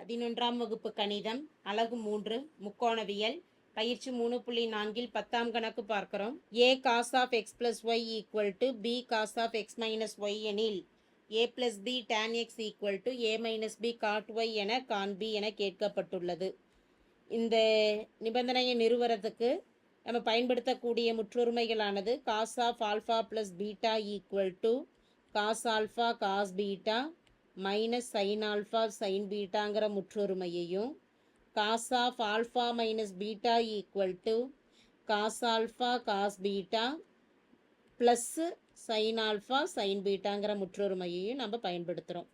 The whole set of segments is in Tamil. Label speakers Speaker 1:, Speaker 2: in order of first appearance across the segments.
Speaker 1: பதினொன்றாம் வகுப்பு கணிதம் அலகு மூன்று முக்கோணவியல் பயிற்சி மூணு புள்ளி நான்கில் பத்தாம் கணக்கு பார்க்கிறோம். A cos of X plus Y equal to B cos of X minus Y எனில் A plus B tan X equal to A minus B cot Y என காண்பி என கேட்கப்பட்டுள்ளது. இந்த நிபந்தனையை நிறுவறதுக்கு நம்ம பயன்படுத்தக்கூடிய முற்றொருமைகளானது cos of alpha plus beta equal to cos alpha cos beta minus sine alpha sine பீட்டாங்கிற முற்றொருமையையும் cos of alpha minus beta equal to cos alpha cos beta plus sine alpha sine பீட்டாங்கிற முற்றொருமையையும் நம்ம பயன்படுத்துகிறோம்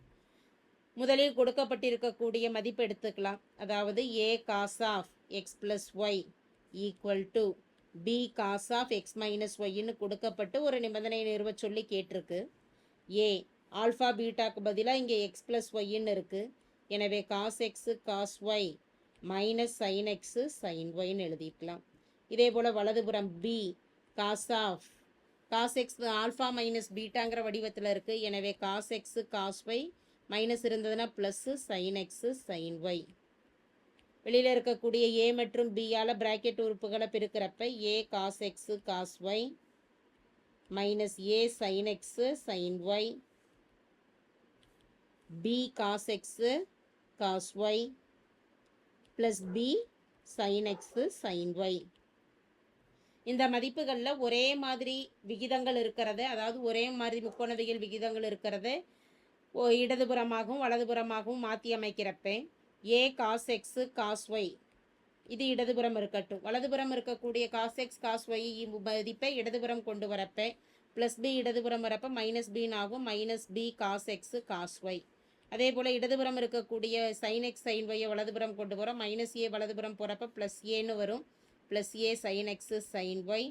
Speaker 1: முதலில் கொடுக்கப்பட்டிருக்கக்கூடிய மதிப்பு எடுத்துக்கலாம். அதாவது A cos of X plus Y equal to B cos of X minus ஒய்ன்னு கொடுக்கப்பட்டு ஒரு நிபந்தனை நிறுவ சொல்லி கேட்டிருக்கு. ஏ ஆல்ஃபா பீட்டாக்கு பதிலாக இங்கே எக்ஸ் ப்ளஸ் ஒய்ன்னு இருக்குது எனவே cos X cos Y minus sine X sine ஒய்ன்னு எழுதிக்கலாம் இதே போல் வலதுபுறம் B cos of cos X alpha minus பீட்டாங்கிற வடிவத்தில் இருக்குது எனவே cos X cos Y minus இருந்ததுன்னா plus sine X sine Y வெளியில் இருக்கக்கூடிய ஏ மற்றும் பியால் பிராக்கெட் உறுப்புகளை பிரிக்கிறப்ப A cos X cos Y minus A sine X sine Y B cos X cos Y plus B sine X sine Y இந்த மதிப்புகளில் ஒரே மாதிரி விகிதங்கள் இருக்கிறது. அதாவது ஒரே மாதிரி முக்கோணவியல் விகிதங்கள் இருக்கிறது. ஓ இடதுபுறமாகவும் வலதுபுறமாகவும் மாற்றி அமைக்கிறப்ப A cos X cos Y இது இடதுபுறம் இருக்கட்டும். வலதுபுறம் இருக்கக்கூடிய காஸ் எக்ஸ் காஸ் ஒய் மதிப்பை இடதுபுறம் கொண்டு வரப்பேன் ப்ளஸ் பி இடதுபுறம் வரப்போ மைனஸ் பின்னு ஆகும் minus B cos X cos Y அதே போல் இடதுபுறம் இருக்கக்கூடிய சைன் எக்ஸ் சைன் ஒய்யை வலதுபுறம் கொண்டு போகிறோம் மைனஸ் ஏ வலதுபுறம் போகிறப்ப ப்ளஸ் ஏன்னு வரும். Plus A sine x sine y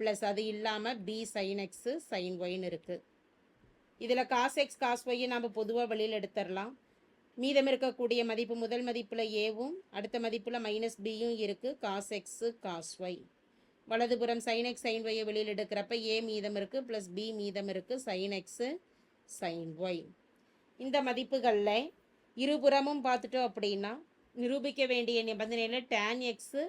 Speaker 1: plus அது இல்லாமல் பி சைன் எக்ஸு சைன் ஒய்னு இருக்குது இதில் காஸ் எக்ஸ் காஸ் ஒய்யை நாம் பொதுவாக வெளியில் எடுத்துடலாம். மீதம் இருக்கக்கூடிய மதிப்பு முதல் மதிப்பில் ஏவும் அடுத்த மதிப்பில் மைனஸ் பியும் இருக்குது காஸ் எக்ஸு காஸ் ஒய் வலதுபுறம் சைன் எக்ஸ் சைன் ஒய்யை வெளியில் எடுக்கிறப்ப ஏ மீதம் இருக்குது ப்ளஸ் பி மீதம் இருக்குது சைன் எக்ஸு சைன் ஒய் இந்த மதிப்புகளில் இருபுறமும் பார்த்துட்டோம் அப்படின்னா நிரூபிக்க வேண்டிய நிபந்தனையில் டேன் எக்ஸு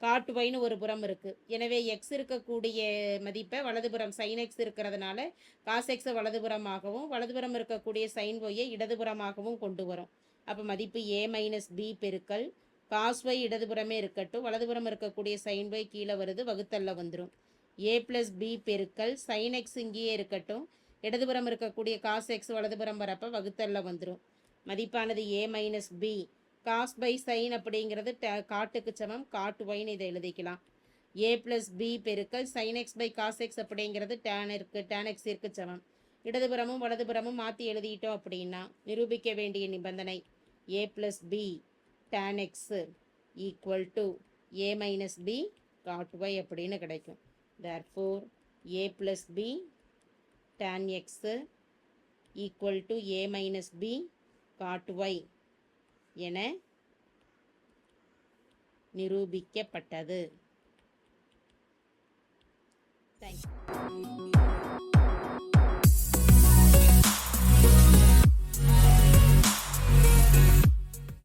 Speaker 1: காட்டு ஒய்னு ஒரு புறம் இருக்குது எனவே எக்ஸ் இருக்கக்கூடிய மதிப்பை வலதுபுறம் சைன் எக்ஸ் இருக்கிறதுனால காஸ் எக்ஸை வலதுபுறமாகவும் வலதுபுறம் இருக்கக்கூடிய சைன் ஒய்யை இடதுபுறமாகவும் கொண்டு வரும். அப்போ மதிப்பு ஏ மைனஸ் பி பெருக்கல் காஸ் ஒய் இடதுபுறமே இருக்கட்டும் வலதுபுறம் இருக்கக்கூடிய சைன் ஒய் கீழே வருது வகுத்தல்ல வந்துடும் ஏ ப்ளஸ் பி பெருக்கல் சைன் எக்ஸ் இங்கேயே இருக்கட்டும் இடதுபுறம் இருக்கக்கூடிய காஸ் எக்ஸ் வலதுபுறம் வரப்போ வகுத்தல்ல வந்துடும் மதிப்பானது A minus B cos by sine அப்படிங்கிறது ட காட்டுக்கு சமம். காட்டு ஒய்னு இதை எழுதிக்கலாம். ஏ ப்ளஸ் பி பெருக்கல் sine X by cos X அப்படிங்கிறது டேன் இருக்கு டேன் எக்ஸ் இருக்கு சமம். இடதுபுறமும் வலதுபுறமும் மாற்றி எழுதிட்டோம் அப்படின்னா நிரூபிக்க வேண்டிய நிபந்தனை A plus B tan X equal to A minus B cot Y அப்படின்னு கிடைக்கும். Therefore A plus B tan X equal to A minus B cot Y என நிரூபிக்கப்பட்டது. Thank you